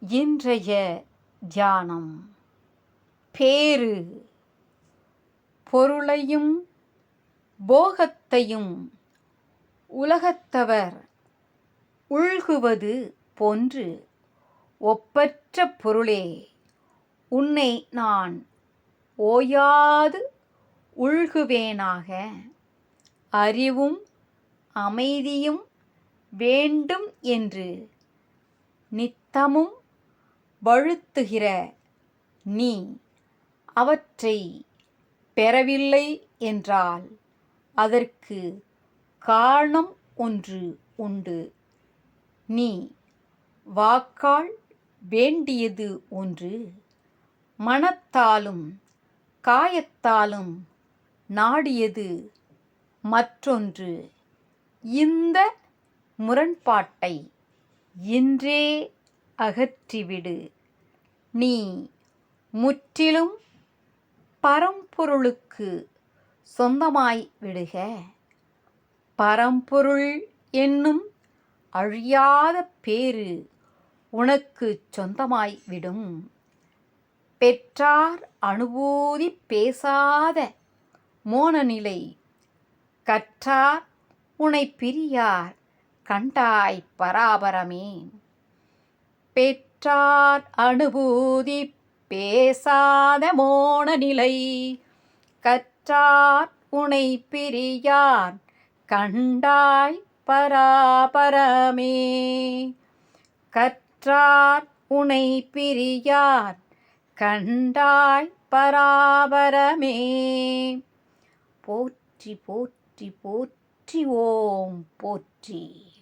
இன்றைய தியானம். பேரு பொருளையும் போகத்தையும் உலகத்தவர் உள்குவது போன்று ஒப்பற்ற பொருளே உன்னை நான் ஓயாது உள்குவேனாக. அறிவும் அமைதியும் வேண்டும் என்று நித்தமும் வழுத்துகிற நீ அவற்றை பெறவில்லை என்றால் அதற்கு காரணம் ஒன்று உண்டு. நீ வாக்கால் வேண்டியது ஒன்று. மனத்தாலும் காயத்தாலும் நாடியது மற்றொன்று. இந்த முரண்பாட்டை இன்றே அகற்றிவிடு. நீ முற்றிலும் பரம்பொருளுக்கு சொந்தமாய் விடுக. பரம்பொருள் என்னும் அழியாத பேரு உனக்கு சொந்தமாய் விடும். பெற்றார் அனுபூதி பேசாத மோனநிலை கற்றார் உனை பிரியார் கண்டாய் பராபரமே. பெற்றார் அனுபூதி பேசாத மோனநிலை கற்றார் உனை பிரியார் கண்டாய் பராபரமே. கற்றார் உனை பிரியார் கண்டாய் பராபரமே. போற்றி போற்றி போற்றி ஓம் போற்றி.